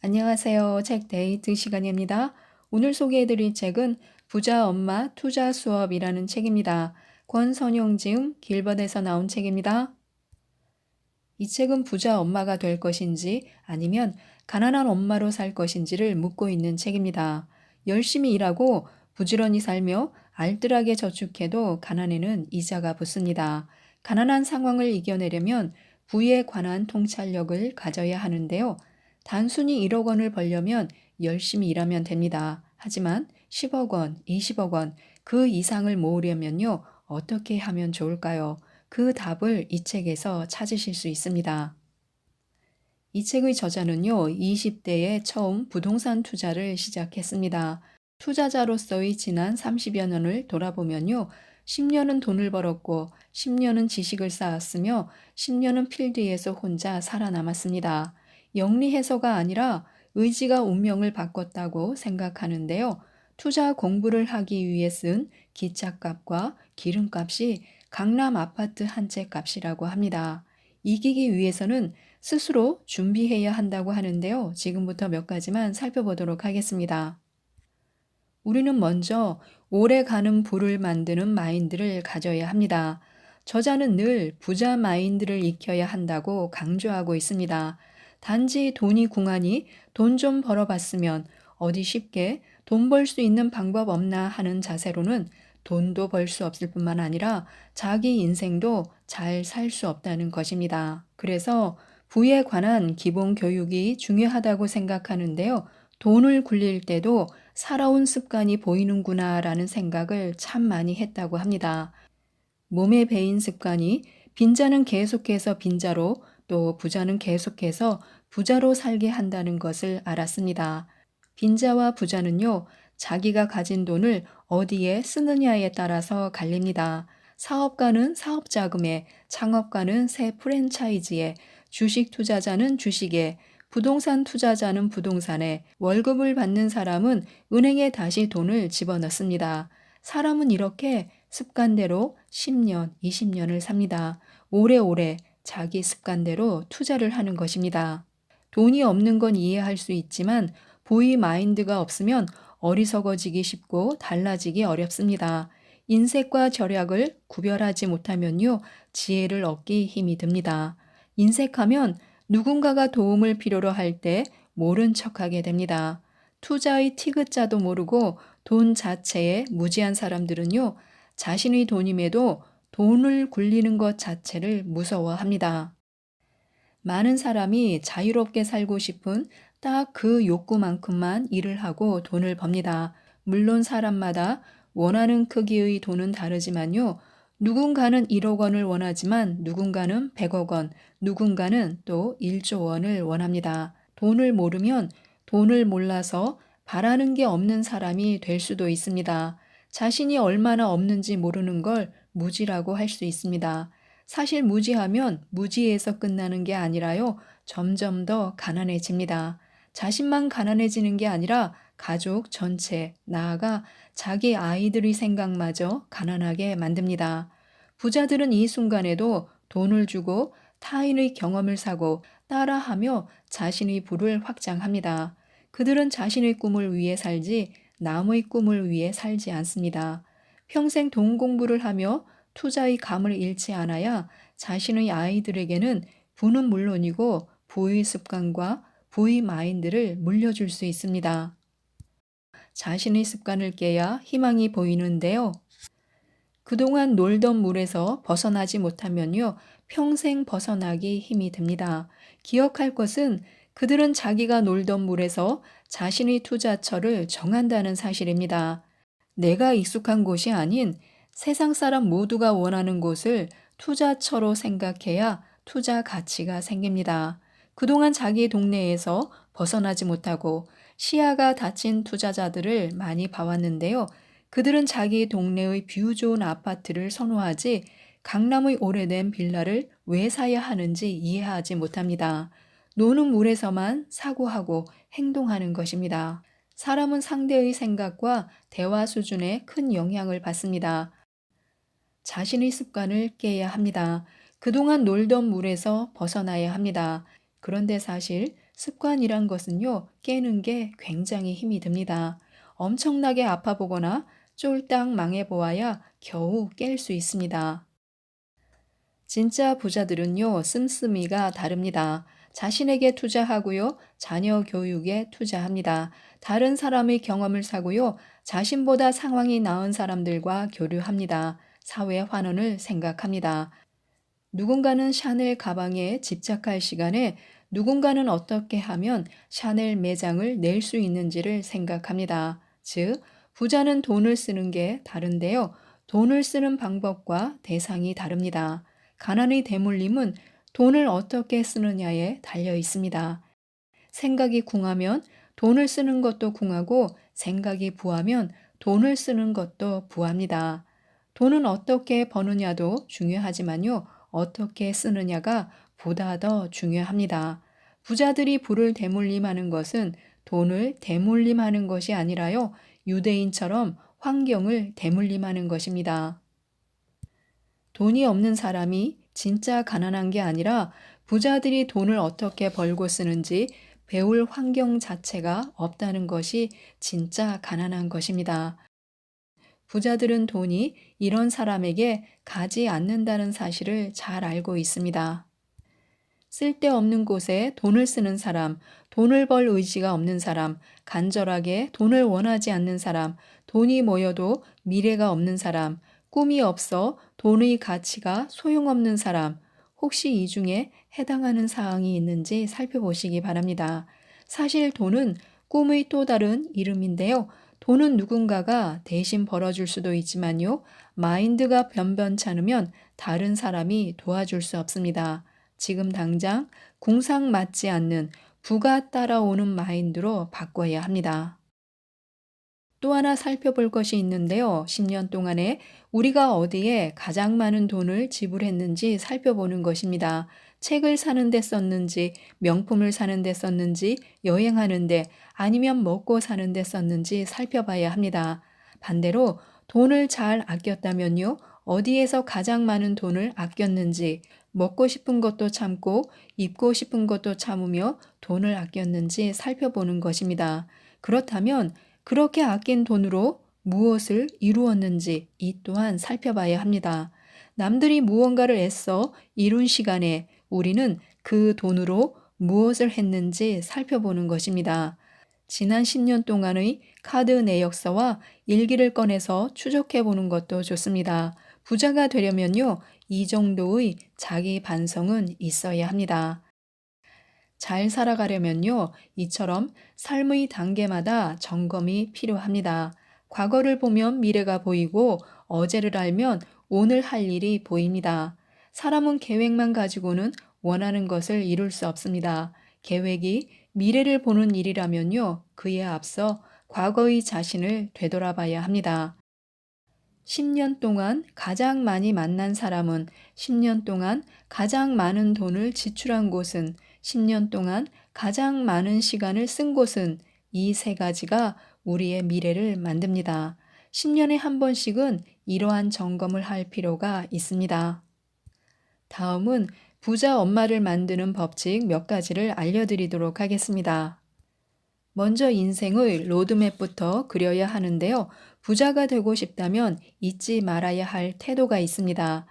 안녕하세요. 책 데이트 시간입니다. 오늘 소개해드릴 책은 부자 엄마 투자 수업이라는 책입니다. 권선용 지음 길벗에서 나온 책입니다. 이 책은 부자 엄마가 될 것인지 아니면 가난한 엄마로 살 것인지를 묻고 있는 책입니다. 열심히 일하고 부지런히 살며 알뜰하게 저축해도 가난에는 이자가 붙습니다. 가난한 상황을 이겨내려면 부에 관한 통찰력을 가져야 하는데요. 단순히 1억 원을 벌려면 열심히 일하면 됩니다. 하지만 10억 원, 20억 원, 그 이상을 모으려면요. 어떻게 하면 좋을까요? 그 답을 이 책에서 찾으실 수 있습니다. 이 책의 저자는요, 20대에 처음 부동산 투자를 시작했습니다. 투자자로서의 지난 30여 년을 돌아보면요, 10년은 돈을 벌었고, 10년은 지식을 쌓았으며, 10년은 필드에서 혼자 살아남았습니다. 영리해서가 아니라 의지가 운명을 바꿨다고 생각하는데요. 투자 공부를 하기 위해 쓴 기차값과 기름값이 강남 아파트 한 채 값이라고 합니다. 이기기 위해서는 스스로 준비해야 한다고 하는데요. 지금부터 몇 가지만 살펴보도록 하겠습니다. 우리는 먼저 오래 가는 부를 만드는 마인드를 가져야 합니다. 저자는 늘 부자 마인드를 익혀야 한다고 강조하고 있습니다. 단지 돈이 궁하니 돈 좀 벌어봤으면 어디 쉽게 돈 벌 수 있는 방법 없나 하는 자세로는 돈도 벌 수 없을 뿐만 아니라 자기 인생도 잘 살 수 없다는 것입니다. 그래서 부에 관한 기본 교육이 중요하다고 생각하는데요. 돈을 굴릴 때도 살아온 습관이 보이는구나 라는 생각을 참 많이 했다고 합니다. 몸에 배인 습관이 빈자는 계속해서 빈자로 또 부자는 계속해서 부자로 살게 한다는 것을 알았습니다. 빈자와 부자는요, 자기가 가진 돈을 어디에 쓰느냐에 따라서 갈립니다. 사업가는 사업 자금에, 창업가는 새 프랜차이즈에, 주식 투자자는 주식에, 부동산 투자자는 부동산에, 월급을 받는 사람은 은행에 다시 돈을 집어넣습니다. 사람은 이렇게 습관대로 10년, 20년을 삽니다. 오래오래 자기 습관대로 투자를 하는 것입니다. 돈이 없는 건 이해할 수 있지만 보이 마인드가 없으면 어리석어지기 쉽고 달라지기 어렵습니다. 인색과 절약을 구별하지 못하면요, 지혜를 얻기 힘이 듭니다. 인색하면 누군가가 도움을 필요로 할 때 모른 척하게 됩니다. 투자의 티그자도 모르고 돈 자체에 무지한 사람들은요, 자신의 돈임에도 돈을 굴리는 것 자체를 무서워합니다. 많은 사람이 자유롭게 살고 싶은 딱 그 욕구만큼만 일을 하고 돈을 법니다. 물론 사람마다 원하는 크기의 돈은 다르지만요. 누군가는 1억 원을 원하지만 누군가는 100억 원, 누군가는 또 1조 원을 원합니다. 돈을 모르면 돈을 몰라서 바라는 게 없는 사람이 될 수도 있습니다. 자신이 얼마나 없는지 모르는 걸 무지라고 할 수 있습니다. 사실 무지하면 무지에서 끝나는 게 아니라요. 점점 더 가난해집니다. 자신만 가난해지는 게 아니라 가족 전체, 나아가 자기 아이들의 생각마저 가난하게 만듭니다. 부자들은 이 순간에도 돈을 주고 타인의 경험을 사고 따라하며 자신의 부를 확장합니다. 그들은 자신의 꿈을 위해 살지 남의 꿈을 위해 살지 않습니다. 평생 돈 공부를 하며 투자의 감을 잃지 않아야 자신의 아이들에게는 부는 물론이고 부의 습관과 부의 마인드를 물려줄 수 있습니다. 자신의 습관을 깨야 희망이 보이는데요. 그동안 놀던 물에서 벗어나지 못하면요. 평생 벗어나기 힘이 듭니다. 기억할 것은 그들은 자기가 놀던 물에서 자신의 투자처를 정한다는 사실입니다. 내가 익숙한 곳이 아닌 세상 사람 모두가 원하는 곳을 투자처로 생각해야 투자 가치가 생깁니다. 그동안 자기 동네에서 벗어나지 못하고 시야가 닫힌 투자자들을 많이 봐왔는데요. 그들은 자기 동네의 뷰 좋은 아파트를 선호하지 강남의 오래된 빌라를 왜 사야 하는지 이해하지 못합니다. 노는 물에서만 사고하고 행동하는 것입니다. 사람은 상대의 생각과 대화 수준에 큰 영향을 받습니다. 자신의 습관을 깨야 합니다. 그동안 놀던 물에서 벗어나야 합니다. 그런데 사실 습관이란 것은요, 깨는 게 굉장히 힘이 듭니다. 엄청나게 아파보거나 쫄딱 망해보아야 겨우 깰 수 있습니다. 진짜 부자들은요, 씀씀이가 다릅니다. 자신에게 투자하고요, 자녀 교육에 투자합니다. 다른 사람의 경험을 사고요, 자신보다 상황이 나은 사람들과 교류합니다. 사회 환원을 생각합니다. 누군가는 샤넬 가방에 집착할 시간에 누군가는 어떻게 하면 샤넬 매장을 낼 수 있는지를 생각합니다. 즉, 부자는 돈을 쓰는 게 다른데요. 돈을 쓰는 방법과 대상이 다릅니다. 가난의 대물림은 돈을 어떻게 쓰느냐에 달려 있습니다. 생각이 궁하면 돈을 쓰는 것도 궁하고 생각이 부하면 돈을 쓰는 것도 부합니다. 돈은 어떻게 버느냐도 중요하지만요. 어떻게 쓰느냐가 보다 더 중요합니다. 부자들이 부를 대물림하는 것은 돈을 대물림하는 것이 아니라요. 유대인처럼 환경을 대물림하는 것입니다. 돈이 없는 사람이 진짜 가난한 게 아니라 부자들이 돈을 어떻게 벌고 쓰는지 배울 환경 자체가 없다는 것이 진짜 가난한 것입니다. 부자들은 돈이 이런 사람에게 가지 않는다는 사실을 잘 알고 있습니다. 쓸데없는 곳에 돈을 쓰는 사람, 돈을 벌 의지가 없는 사람, 간절하게 돈을 원하지 않는 사람, 돈이 모여도 미래가 없는 사람, 꿈이 없어 돈의 가치가 소용없는 사람, 혹시 이 중에 해당하는 사항이 있는지 살펴보시기 바랍니다. 사실 돈은 꿈의 또 다른 이름인데요. 돈은 누군가가 대신 벌어줄 수도 있지만요. 마인드가 변변찮으면 다른 사람이 도와줄 수 없습니다. 지금 당장 궁상 맞지 않는 부가 따라오는 마인드로 바꿔야 합니다. 또 하나 살펴볼 것이 있는데요. 10년 동안에 우리가 어디에 가장 많은 돈을 지불했는지 살펴보는 것입니다. 책을 사는데 썼는지, 명품을 사는데 썼는지, 여행하는데, 아니면 먹고 사는데 썼는지 살펴봐야 합니다. 반대로 돈을 잘 아꼈다면요. 어디에서 가장 많은 돈을 아꼈는지, 먹고 싶은 것도 참고, 입고 싶은 것도 참으며 돈을 아꼈는지 살펴보는 것입니다. 그렇다면 그렇게 아낀 돈으로 무엇을 이루었는지 이 또한 살펴봐야 합니다. 남들이 무언가를 애써 이룬 시간에 우리는 그 돈으로 무엇을 했는지 살펴보는 것입니다. 지난 10년 동안의 카드 내역서와 일기를 꺼내서 추적해 보는 것도 좋습니다. 부자가 되려면요, 이 정도의 자기 반성은 있어야 합니다. 잘 살아가려면요, 이처럼 삶의 단계마다 점검이 필요합니다. 과거를 보면 미래가 보이고 어제를 알면 오늘 할 일이 보입니다. 사람은 계획만 가지고는 원하는 것을 이룰 수 없습니다. 계획이 미래를 보는 일이라면요, 그에 앞서 과거의 자신을 되돌아봐야 합니다. 10년 동안 가장 많이 만난 사람은 10년 동안 가장 많은 돈을 지출한 곳은 10년 동안 가장 많은 시간을 쓴 곳은 이 세 가지가 우리의 미래를 만듭니다. 10년에 한 번씩은 이러한 점검을 할 필요가 있습니다. 다음은 부자 엄마를 만드는 법칙 몇 가지를 알려드리도록 하겠습니다. 먼저 인생의 로드맵부터 그려야 하는데요. 부자가 되고 싶다면 잊지 말아야 할 태도가 있습니다.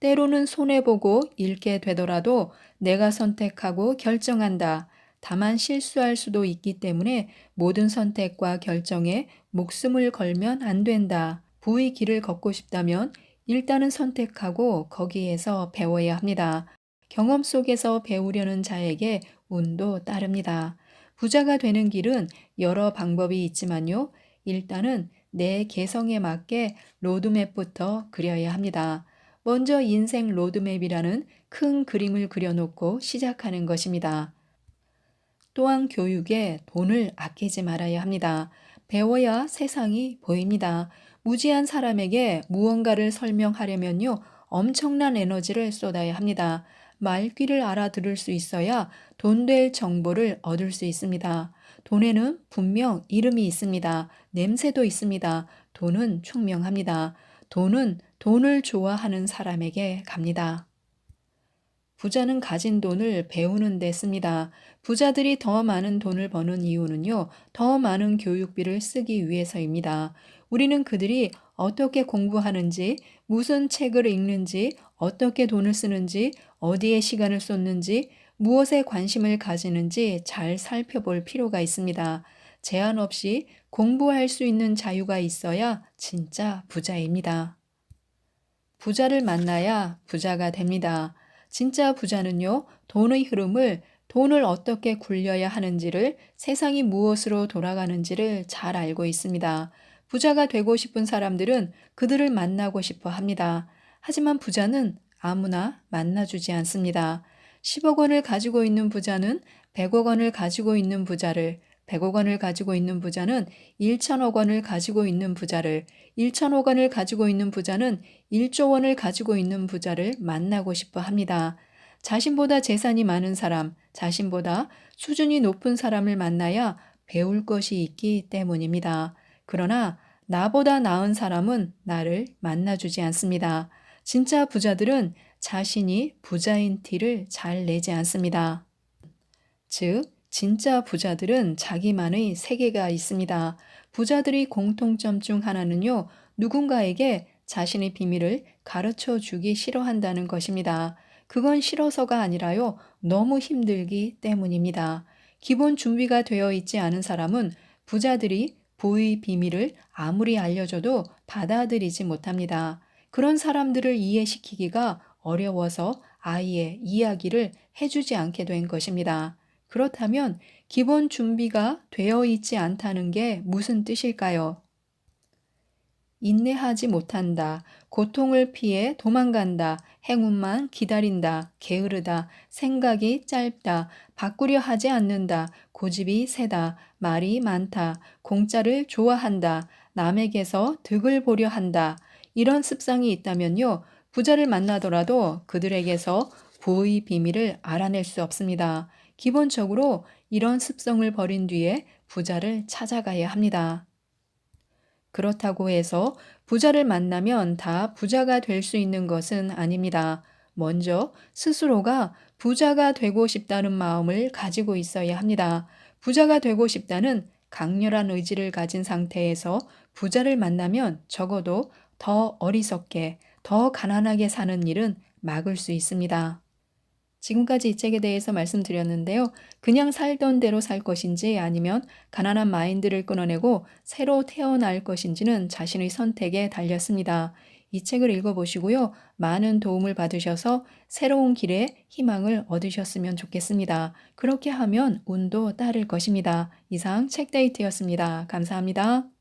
때로는 손해보고 잃게 되더라도 내가 선택하고 결정한다. 다만 실수할 수도 있기 때문에 모든 선택과 결정에 목숨을 걸면 안 된다. 부의 길을 걷고 싶다면 일단은 선택하고 거기에서 배워야 합니다. 경험 속에서 배우려는 자에게 운도 따릅니다. 부자가 되는 길은 여러 방법이 있지만요. 일단은 내 개성에 맞게 로드맵부터 그려야 합니다. 먼저 인생 로드맵이라는 큰 그림을 그려놓고 시작하는 것입니다. 또한 교육에 돈을 아끼지 말아야 합니다. 배워야 세상이 보입니다. 무지한 사람에게 무언가를 설명하려면요, 엄청난 에너지를 쏟아야 합니다. 말귀를 알아들을 수 있어야 돈 될 정보를 얻을 수 있습니다. 돈에는 분명 이름이 있습니다. 냄새도 있습니다. 돈은 총명합니다. 돈은 돈을 좋아하는 사람에게 갑니다. 부자는 가진 돈을 배우는 데 씁니다. 부자들이 더 많은 돈을 버는 이유는요, 더 많은 교육비를 쓰기 위해서입니다. 우리는 그들이 어떻게 공부하는지, 무슨 책을 읽는지, 어떻게 돈을 쓰는지, 어디에 시간을 쏟는지, 무엇에 관심을 가지는지 잘 살펴볼 필요가 있습니다. 제한 없이 공부할 수 있는 자유가 있어야 진짜 부자입니다. 부자를 만나야 부자가 됩니다. 진짜 부자는요, 돈의 흐름을 돈을 어떻게 굴려야 하는지를 세상이 무엇으로 돌아가는지를 잘 알고 있습니다. 부자가 되고 싶은 사람들은 그들을 만나고 싶어 합니다. 하지만 부자는 아무나 만나주지 않습니다. 10억 원을 가지고 있는 부자는 100억 원을 가지고 있는 부자를 100억 원을 가지고 있는 부자는 1천억 원을 가지고 있는 부자를 1천억 원을 가지고 있는 부자는 1조 원을 가지고 있는 부자를 만나고 싶어 합니다. 자신보다 재산이 많은 사람, 자신보다 수준이 높은 사람을 만나야 배울 것이 있기 때문입니다. 그러나 나보다 나은 사람은 나를 만나주지 않습니다. 진짜 부자들은 자신이 부자인 티를 잘 내지 않습니다. 즉, 진짜 부자들은 자기만의 세계가 있습니다. 부자들의 공통점 중 하나는요, 누군가에게 자신의 비밀을 가르쳐 주기 싫어한다는 것입니다. 그건 싫어서가 아니라요, 너무 힘들기 때문입니다. 기본 준비가 되어 있지 않은 사람은 부자들이 부의 비밀을 아무리 알려줘도 받아들이지 못합니다. 그런 사람들을 이해시키기가 어려워서 아이의 이야기를 해주지 않게 된 것입니다. 그렇다면 기본 준비가 되어 있지 않다는 게 무슨 뜻일까요? 인내하지 못한다. 고통을 피해 도망간다. 행운만 기다린다. 게으르다. 생각이 짧다. 바꾸려 하지 않는다. 고집이 세다. 말이 많다. 공짜를 좋아한다. 남에게서 득을 보려 한다. 이런 습성이 있다면요. 부자를 만나더라도 그들에게서 부의 비밀을 알아낼 수 없습니다. 기본적으로 이런 습성을 버린 뒤에 부자를 찾아가야 합니다. 그렇다고 해서 부자를 만나면 다 부자가 될 수 있는 것은 아닙니다. 먼저 스스로가 부자가 되고 싶다는 마음을 가지고 있어야 합니다. 부자가 되고 싶다는 강렬한 의지를 가진 상태에서 부자를 만나면 적어도 더 어리석게, 더 가난하게 사는 일은 막을 수 있습니다. 지금까지 이 책에 대해서 말씀드렸는데요. 그냥 살던 대로 살 것인지 아니면 가난한 마인드를 끊어내고 새로 태어날 것인지는 자신의 선택에 달렸습니다. 이 책을 읽어보시고요. 많은 도움을 받으셔서 새로운 길에 희망을 얻으셨으면 좋겠습니다. 그렇게 하면 운도 따를 것입니다. 이상 책데이트였습니다. 감사합니다.